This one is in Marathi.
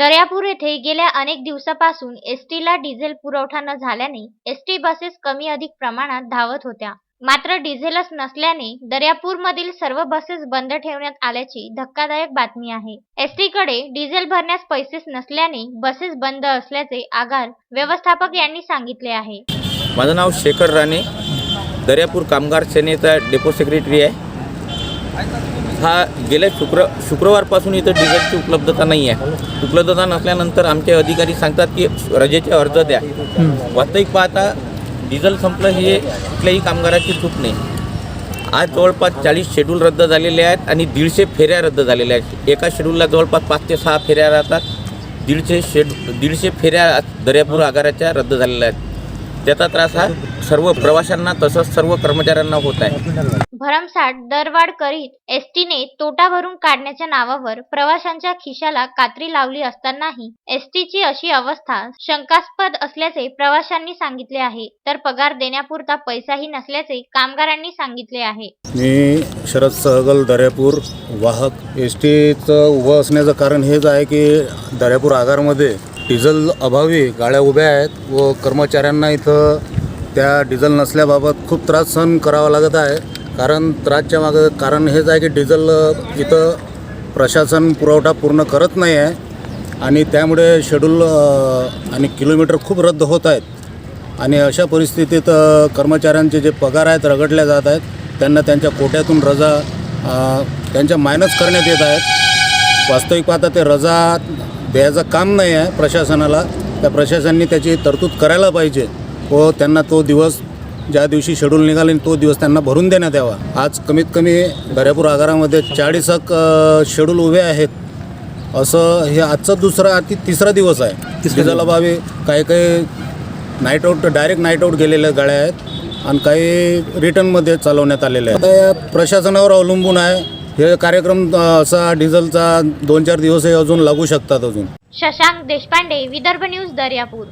दर्यापूर येथे गेल्या अनेक दिवसापासून एसटीला डिझेल पुरवठा न झाल्याने एसटी बसेस कमी अधिक प्रमाणात धावत होत्या. मात्र डिझेलच नसल्याने दर्यापूरमधील सर्व बसेस बंद ठेवण्यात आल्याची धक्कादायक बातमी आहे. एसटीकडे डिझेल भरण्यास पैसेच नसल्याने बसेस बंद असल्याचे आगार व्यवस्थापक यांनी सांगितले आहे. माझं नाव शेखर राणे. दर्यापूर कामगार सेनेचा डेपो सेक्रेटरी आहे. हा गेल्या शुक्र शुक्रवारपासून इथं डिझेलची उपलब्धता नाही आहे. उपलब्धता नसल्यानंतर आमचे अधिकारी सांगतात की रजेचे अर्ज द्या. वास्तविक पाहता डिझेल संपलं हे कुठल्याही कामगाराची चूक नाही. आज जवळपास चाळीस शेड्यूल रद्द झालेले आहेत आणि दीडशे फेऱ्या रद्द झालेल्या आहेत. एका शेड्यूलला जवळपास पाच ते सहा फेऱ्या राहतात. दीडशे शेड दीडशे फेऱ्या दर्यापूर आगाराच्या रद्द झालेल्या आहेत. त्याचा त्रास हा सर्व प्रवाशांना तसंच सर्व कर्मचाऱ्यांना होत आहे. भरमसाठ दरवाढ करीत एसटीने तोटा भरून काढण्याच्या नावावर प्रवाशांच्या खिशाला कात्री लावली असतानाही एसटीची अशी अवस्था शंकास्पद असल्याचे प्रवाशांनी सांगितले आहे. तर पगार देण्यापुरता पैसाही नसल्याचे कामगारांनी सांगितले आहे. मी शरद सहगल दर्यापूर वाहक. एस टीचं उभं असण्याचं कारण हेच आहे की दर्यापूर आगारमध्ये डिझेल अभावी गाड्या उभ्या आहेत व कर्मचाऱ्यांना इथं त्या डिझेल नसल्याबाबत खूप त्रास सहन करावा लागत आहे. कारण त्रासच्या मागं कारण हेच आहे की डिझेल इथं प्रशासन पुरवठा पूर्ण करत नाही आहे. आणि त्यामुळे शेड्यूल आणि किलोमीटर खूप रद्द होत आहेत. आणि अशा परिस्थितीत कर्मचाऱ्यांचे जे पगार आहेत रगडल्या जात आहेत त्यांना त्यांच्या कोट्यातून रजा त्यांच्या मायनस करण्यात येत आहेत. वास्तविक पाहता ते रजा द्यायचं काम नाही आहे प्रशासनाला. त्या प्रशासनाने त्याची तरतूद करायला पाहिजे. व त्यांना तो दिवस ज्या दिवशी शेड्यूल निघाले तो दिवस त्यांना भरून देण्यात यावा. आज कमीत कमी दर्यापूर आगारामध्ये चाळीसक शेड्यूल उभे आहेत. असं हे आजचा दुसरा ती तिसरा दिवस आहे. डिझेल अभावी काही काही night out direct night out गेलेल्या गाड्या आहेत. आणि काही रिटर्नमध्ये चालवण्यात आलेल्या आहेत. आता या प्रशासनावर अवलंबून आहे. हे कार्यक्रम असा डिझेलचा दोन चार दिवस हे अजून लागू शकतात अजून. शशांक देशपांडे विदर्भ न्यूज दर्यापूर.